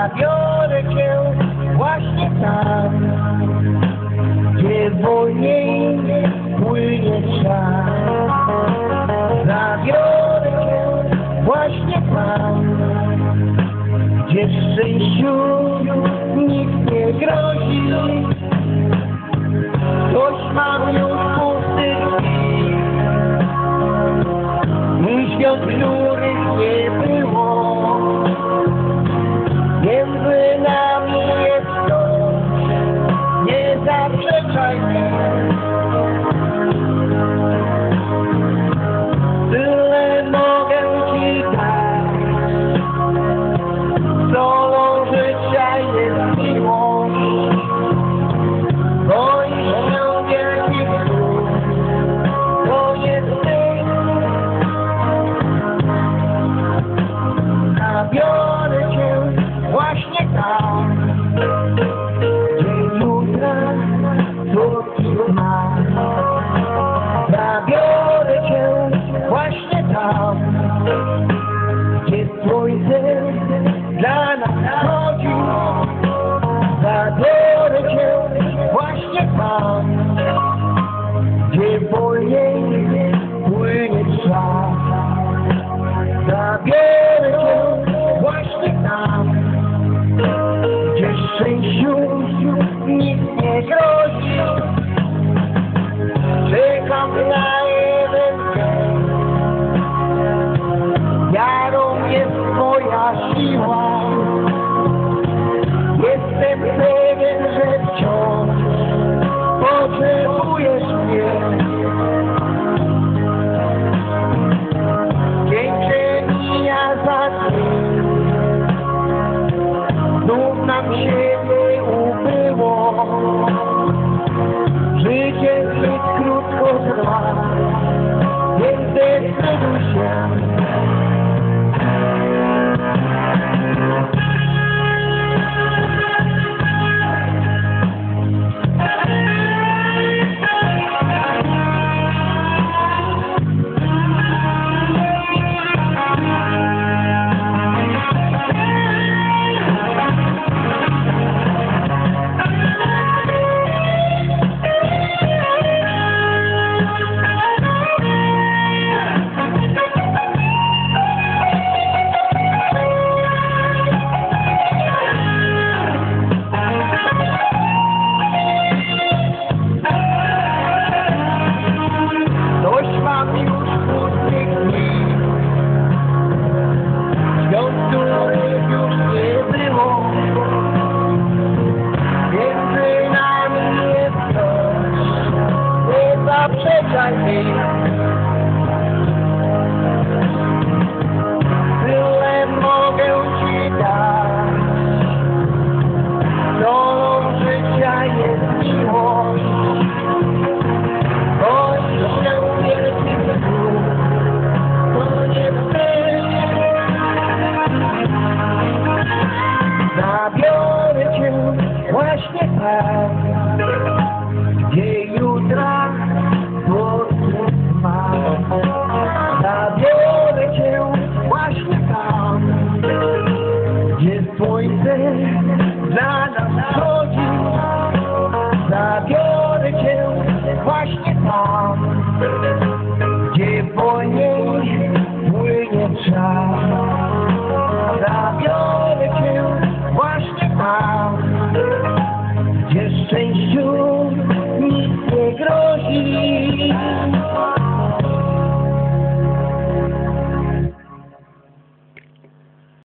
zabiorę cię właśnie tam, gdzie wolniej płynie czas. Zabiorę cię właśnie tam, gdzie szczęściu nic nie grozi. Ktoś ma już pusty drzwi, mój Yeah. nam się nie ubyło. Życie jest krótko trwa, więc zdecyduj się. I mean. disappointed, not.